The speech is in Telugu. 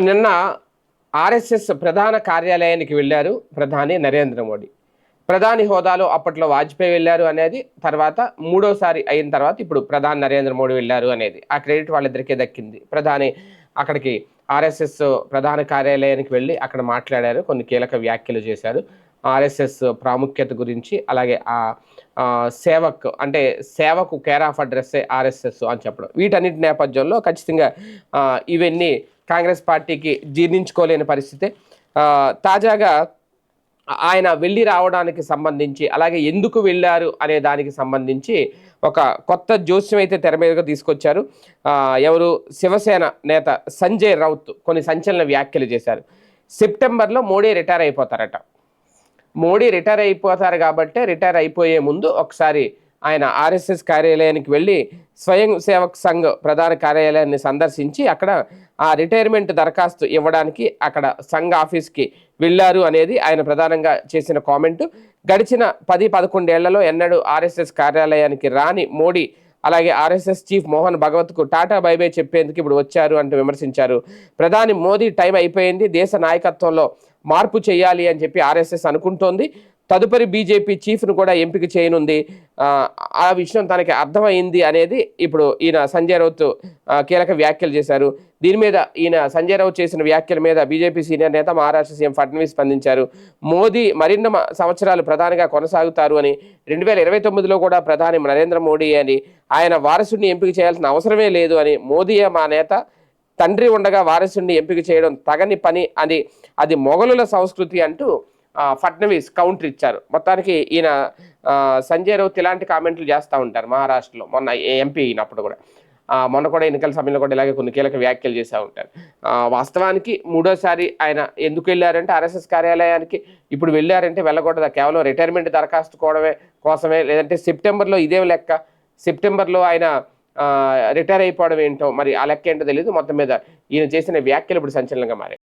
నిన్న ఆర్ఎస్ఎస్ ప్రధాన కార్యాలయానికి వెళ్ళారు ప్రధాని నరేంద్ర మోడీ. ప్రధాని హోదాలో అప్పట్లో వాజ్పేయి వెళ్ళారు అనేది తర్వాత మూడోసారి అయిన తర్వాత ఇప్పుడు ప్రధాని నరేంద్ర మోడీ వెళ్ళారు అనేది. ఆ క్రెడిట్ వాళ్ళిద్దరికీ దక్కింది. ప్రధాని అక్కడికి ఆర్ఎస్ఎస్ ప్రధాన కార్యాలయానికి వెళ్ళి అక్కడ మాట్లాడారు కొన్ని కీలక వ్యాఖ్యలు చేశారు. ఆర్ఎస్ఎస్ ప్రాముఖ్యత గురించి అలాగే ఆ సేవక్ అంటే సేవకు కేర్ ఆఫ్ అడ్రస్సే ఆర్ఎస్ఎస్ అని చెప్పడం. వీటన్నిటి నేపథ్యంలో ఖచ్చితంగా ఇవన్నీ కాంగ్రెస్ పార్టీకి జీర్ణించుకోలేని పరిస్థితి. తాజాగా ఆయన వెళ్ళి రావడానికి సంబంధించి అలాగే ఎందుకు వెళ్ళారు అనే దానికి సంబంధించి ఒక కొత్త జోస్యం అయితే తెర మీదగా తీసుకొచ్చారు. ఎవరు? శివసేన నేత సంజయ్ రౌత్ కొన్ని సంచలన వ్యాఖ్యలు చేశారు. సెప్టెంబర్లో మోడీ రిటైర్ అయిపోతారట. మోడీ రిటైర్ అయిపోతారు కాబట్టి రిటైర్ అయిపోయే ముందు ఒకసారి ఆయన ఆర్ఎస్ఎస్ కార్యాలయానికి వెళ్ళి స్వయం సేవక్ సంఘ్ ప్రధాన కార్యాలయాన్ని సందర్శించి అక్కడ ఆ రిటైర్మెంట్ దరఖాస్తు ఇవ్వడానికి అక్కడ సంఘ్ ఆఫీస్కి వెళ్ళారు అనేది ఆయన ప్రధానంగా చేసిన కామెంటు. గడిచిన పది పదకొండేళ్ళలో ఎన్నడూ ఆర్ఎస్ఎస్ కార్యాలయానికి రాని మోడీ అలాగే ఆర్ఎస్ఎస్ చీఫ్ మోహన్ భగవత్కు టాటా బైబై చెప్పేందుకు ఇప్పుడు వచ్చారు అంటూ విమర్శించారు. ప్రధాని మోదీ టైం అయిపోయింది దేశ నాయకత్వంలో మార్పు చేయాలి అని చెప్పి ఆర్ఎస్ఎస్ అనుకుంటోంది. తదుపరి బీజేపీ చీఫ్ను కూడా ఎంపిక చేయనుంది. ఆ, విషయం తనకి అర్థమైంది అనేది ఇప్పుడు ఈయన సంజయ్ రౌత్ కీలక వ్యాఖ్యలు చేశారు. దీని మీద ఈయన సంజయ్ రౌత్ చేసిన వ్యాఖ్యల మీద బీజేపీ సీనియర్ నేత మహారాష్ట్ర సీఎం ఫడ్నవీస్ స్పందించారు. మోదీ మరిన్ని సంవత్సరాలు ప్రధానిగా కొనసాగుతారు అని రెండు వేల ఇరవై తొమ్మిదిలో కూడా ప్రధాని నరేంద్ర మోడీ అని ఆయన వారసుడిని ఎంపిక చేయాల్సిన అవసరమే లేదు అని మోదీయే మా నేత తండ్రి ఉండగా వారసుడిని ఎంపిక చేయడం తగని పని అని అది మొఘలుల సంస్కృతి అంటూ ఫడ్నవీస్ కౌంటర్ ఇచ్చారు. మొత్తానికి ఈయన సంజయ్ రౌత్ ఇలాంటి కామెంట్లు చేస్తూ ఉంటారు మహారాష్ట్రలో. మొన్న ఎంపీ అయినప్పుడు కూడా. మొన్న కూడా ఎన్నికల సమయంలో కూడా ఇలాగే కొన్ని కీలక వ్యాఖ్యలు చేస్తూ ఉంటారు. వాస్తవానికి మూడోసారి ఆయన ఎందుకు వెళ్ళారంటే ఆర్ఎస్ఎస్ కార్యాలయానికి ఇప్పుడు వెళ్ళారంటే వెళ్ళకూడదు. కేవలం రిటైర్మెంట్ దరఖాస్తు కోవడమే కోసమే లేదంటే సెప్టెంబర్లో ఇదే లెక్క. సెప్టెంబర్లో ఆయన రిటైర్ అయిపోవడం ఏంటో మరి ఆ లెక్క ఏంటో తెలియదు మొత్తం మీద ఈయన చేసిన వ్యాఖ్యలు ఇప్పుడు సంచలనంగా మారాయి.